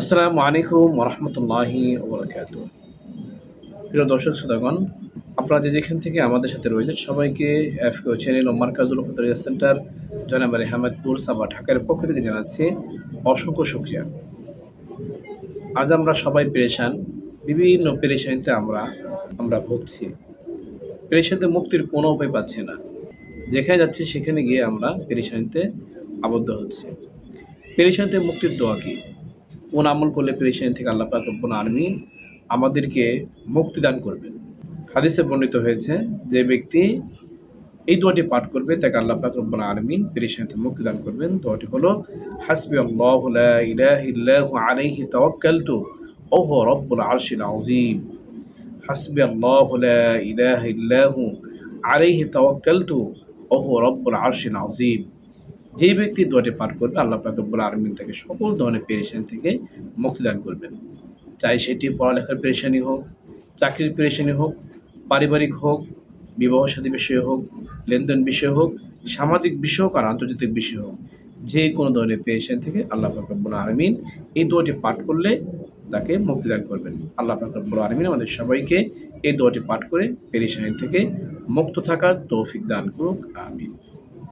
আসসালামু আলাইকুম রহমতুল্লাহি ওবরাকাত প্রিয় দর্শক শ্রোতাগণ, আপনারা যে যেখান থেকে আমাদের সাথে রয়েছেন, সবাইকে এফকেও চ্যানেল ও মার্কাজুল ফতরিয়া সেন্টার জনাব আলী হামেদপুর সাবা ঢাকার পক্ষ থেকে জানাচ্ছি অসংখ্য সুক্রিয়া আজ আমরা সবাই পেরেশান, বিভিন্ন পেরেশানিতে আমরা আমরা ভুগছি। পেরেশানিতে মুক্তির কোনো উপায় পাচ্ছি না। যেখানে যাচ্ছি, সেখানে গিয়ে আমরা পেরেশানিতে আবদ্ধ হচ্ছি। পেরেশানিতে মুক্তির দোয়া কী? কোন আমল করলে পেরেশানি থেকে আল্লাহ পাক রব্বুল আলমিন আমাদেরকে মুক্তি দান করবেন। হাদিসে বর্ণিত হয়েছে যে ব্যক্তি এই দোয়াটি পাঠ করবে, তাকে আল্লাহ পাক রব্বুল আলমিন পেরেশানি থেকে মুক্তি দান করবেন। দোয়াটি হলো হাসবি আল্লাহ আলাইহি তাওয়াক্কালতু ওয়া হুয়া রব্বুল আরশিল আযীম। হাসবি আল্লাহ ইলাহা ইল্লাহু আলাইহি তাওয়াক্কালতু ওয়া হুয়া রব্বুল আরশিল আযীম। যেই ব্যক্তি দোয়াটি পাঠ করবে, আল্লাহ পাকবুল আলমিন তাকে সকল ধরনের পেরেশানি থেকে মুক্তিদান করবেন। চাই সেটি পড়ালেখার পেরেশানি হোক, চাকরির পেরেশানি হোক, পারিবারিক হোক বিবাহ সাদী বিষয় হোক, লেনদেন বিষয় হোক, সামাজিক বিষয় হোক আর আন্তর্জাতিক বিষয় হোক, যে কোনো ধরনের পেরেশানি থেকে আল্লাহ পাকবুল আলমিন এই দোয়াটি পাঠ করলে তাকে মুক্তিদান করবেন। আল্লাহ পাকবুল আলমিন আমাদের সবাইকে এই দোয়াটি পাঠ করে পেরেশানি থেকে মুক্ত থাকার তৌফিক দান করুক, আমিন।